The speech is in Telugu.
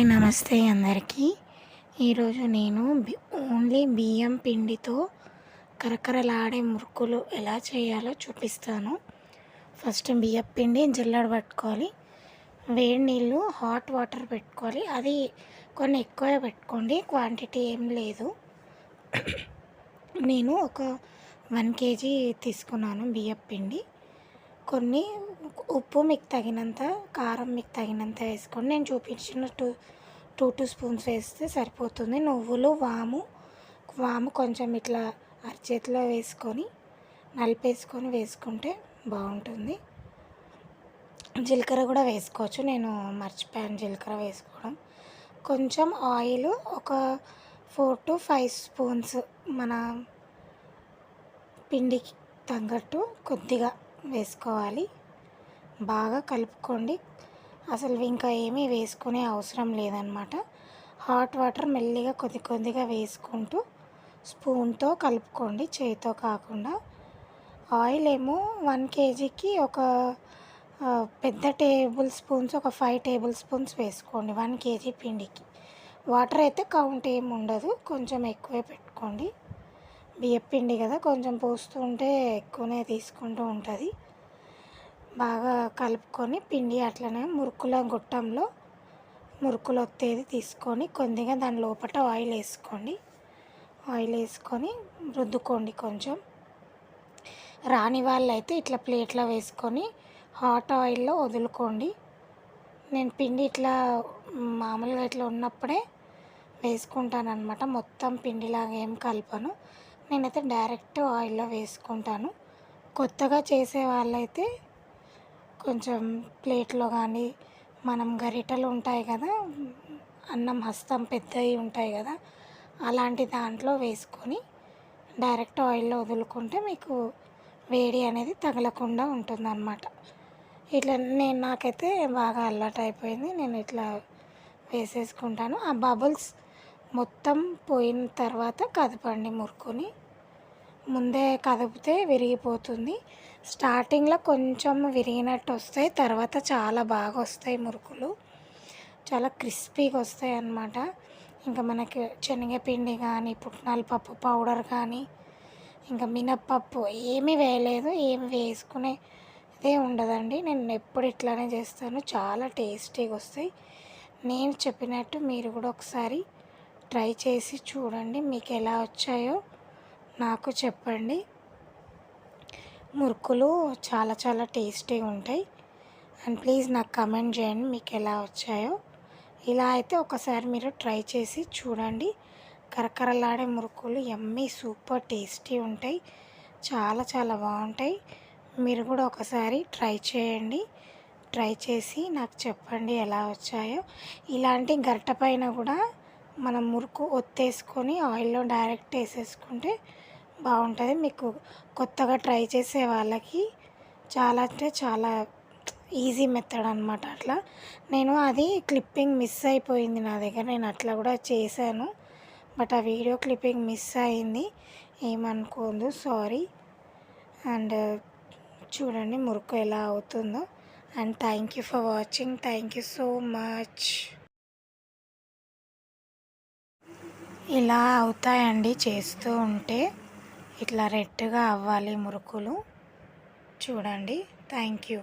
హాయ్ నమస్తే అందరికీ. ఈరోజు నేను బి ఓన్లీ బియ్యం పిండితో కరకరలాడే మురుకులు ఎలా చేయాలో చూపిస్తాను. ఫస్ట్ బియ్యం పిండి జల్లెడ పట్టుకోవాలి. వేడి నీళ్ళు హాట్ వాటర్ పెట్టుకోవాలి. అది కొన్ని ఎక్కువ పెట్టుకోండి క్వాంటిటీ ఏం లేదు. నేను ఒక వన్ కేజీ తీసుకున్నాను బియ్యం పిండి. కొన్ని ఉప్పు మీకు తగినంత కారం మీకు తగినంత వేసుకోండి నేను చూపించిన టూ టూ టూ స్పూన్స్ వేస్తే సరిపోతుంది. నువ్వులు వాము వాము కొంచెం ఇట్లా అరచేతిలో వేసుకొని నలిపేసుకొని వేసుకుంటే బాగుంటుంది. జీలకర్ర కూడా వేసుకోవచ్చు. నేను మర్చిపోయాను జీలకర్ర వేసుకోవడం. కొంచెం ఆయిల్ ఒక ఫోర్ టు ఫైవ్ స్పూన్స్ మన పిండికి తగ్గట్టు కొద్దిగా వేసుకోవాలి. బాగా కలుపుకోండి. అసలు ఇంకా ఏమీ వేసుకునే అవసరం లేదనమాట హాట్ వాటర్ మెల్లిగా కొద్ది కొద్దిగా వేసుకుంటూ స్పూన్తో కలుపుకోండి చేతితో కాకుండా. ఆయిల్ ఏమో వన్ కేజీకి ఒక పెద్ద టేబుల్ స్పూన్స్ ఒక ఫైవ్ టేబుల్ స్పూన్స్ వేసుకోండి. వన్ కేజీ పిండికి. వాటర్ అయితే కౌంట్ ఏమి ఉండదు. కొంచెం ఎక్కువే పెట్టుకోండి. బియ్యం పిండి కదా కొంచెం పోస్తుంటే ఎక్కువనే తీసుకుంటూ ఉంటుంది. బాగా కలుపుకొని పిండి అట్లనే మురుకుల గుట్టంలో మురుకులు ఒత్తేది తీసుకొని కొద్దిగా దాని లోపల ఆయిల్ వేసుకోండి. ఆయిల్ వేసుకొని రుద్దుకోండి కొంచెం. రాని వాళ్ళు అయితే ఇట్లా ప్లేట్లో వేసుకొని హాట్ ఆయిల్లో వదులుకోండి. నేను పిండి ఇట్లా మామూలుగా ఇట్లా ఉన్నప్పుడే వేసుకుంటాను అనమాట మొత్తం పిండిలాగా ఏం కలపను. నేనైతే డైరెక్ట్ ఆయిల్లో వేసుకుంటాను. కొత్తగా చేసే వాళ్ళైతే కొంచెం ప్లేట్లో కానీ మనం గరిటెలు ఉంటాయి కదా అన్నం హస్తం పెద్దవి ఉంటాయి కదా అలాంటి దాంట్లో వేసుకొని డైరెక్ట్ ఆయిల్లో వదులుకుంటే మీకు వేడి అనేది తగలకుండా ఉంటుందన్నమాట. ఇట్లా నేను నాకైతే బాగా అలవాటు అయిపోయింది నేను ఇట్లా వేసేసుకుంటాను. ఆ బబుల్స్ మొత్తం పోయిన తర్వాత కదపండి మురుకుని ముందే కదిపితే విరిగిపోతుంది. స్టార్టింగ్లో కొంచెం విరిగినట్టు వస్తాయి తర్వాత చాలా బాగా వస్తాయి మురుకులు. చాలా క్రిస్పీగా వస్తాయి అన్నమాట. ఇంకా మనకి శనగపిండి కానీ పుట్నాల పప్పు పౌడర్ కానీ ఇంకా మినప్పప్పు ఏమీ వేయలేదు ఏమి వేసుకునే ఇదే ఉండదండి. నేను ఎప్పుడు ఇట్లానే చేస్తాను. చాలా టేస్టీగా వస్తాయి. నేను చెప్పినట్టు మీరు కూడా ఒకసారి ట్రై చేసి చూడండి మీకు ఎలా వచ్చాయో నాకు చెప్పండి. మురుకులు చాలా చాలా టేస్టీగా ఉంటాయి. అండ్ ప్లీజ్ నాకు కమెంట్ చేయండి మీకు ఎలా వచ్చాయో. ఇలా అయితే ఒకసారి మీరు ట్రై చేసి చూడండి. కరకరలాడే మురుకులు ఎమ్మీ సూపర్ టేస్టీ ఉంటాయి. చాలా చాలా బాగుంటాయి. మీరు కూడా ఒకసారి ట్రై చేయండి. ట్రై చేసి నాకు చెప్పండి ఎలా వచ్చాయో. ఇలాంటి గరిట పైన కూడా మనం మురుకు ఒత్తేసుకొని ఆయిల్లో డైరెక్ట్ వేసేసుకుంటే బాగుంటుంది. మీకు కొత్తగా ట్రై చేసే వాళ్ళకి చాలా అంటే చాలా ఈజీ మెథడ్ అనమాట అట్లా. నేను అది క్లిప్పింగ్ మిస్ అయిపోయింది నా దగ్గర. నేను అట్లా కూడా చేశాను. బట్ ఆ వీడియో క్లిప్పింగ్ మిస్ అయింది. ఏమనుకోదు సారీ. అండ్ చూడండి మురుకు ఎలా అవుతుందో. And thank you for watching. Thank you so much. ఇలా అవుతాయండి చేస్తూ ఉంటే. ఇట్లా రెడ్గా అవ్వాలి మురుకులు. చూడండి. Thank you.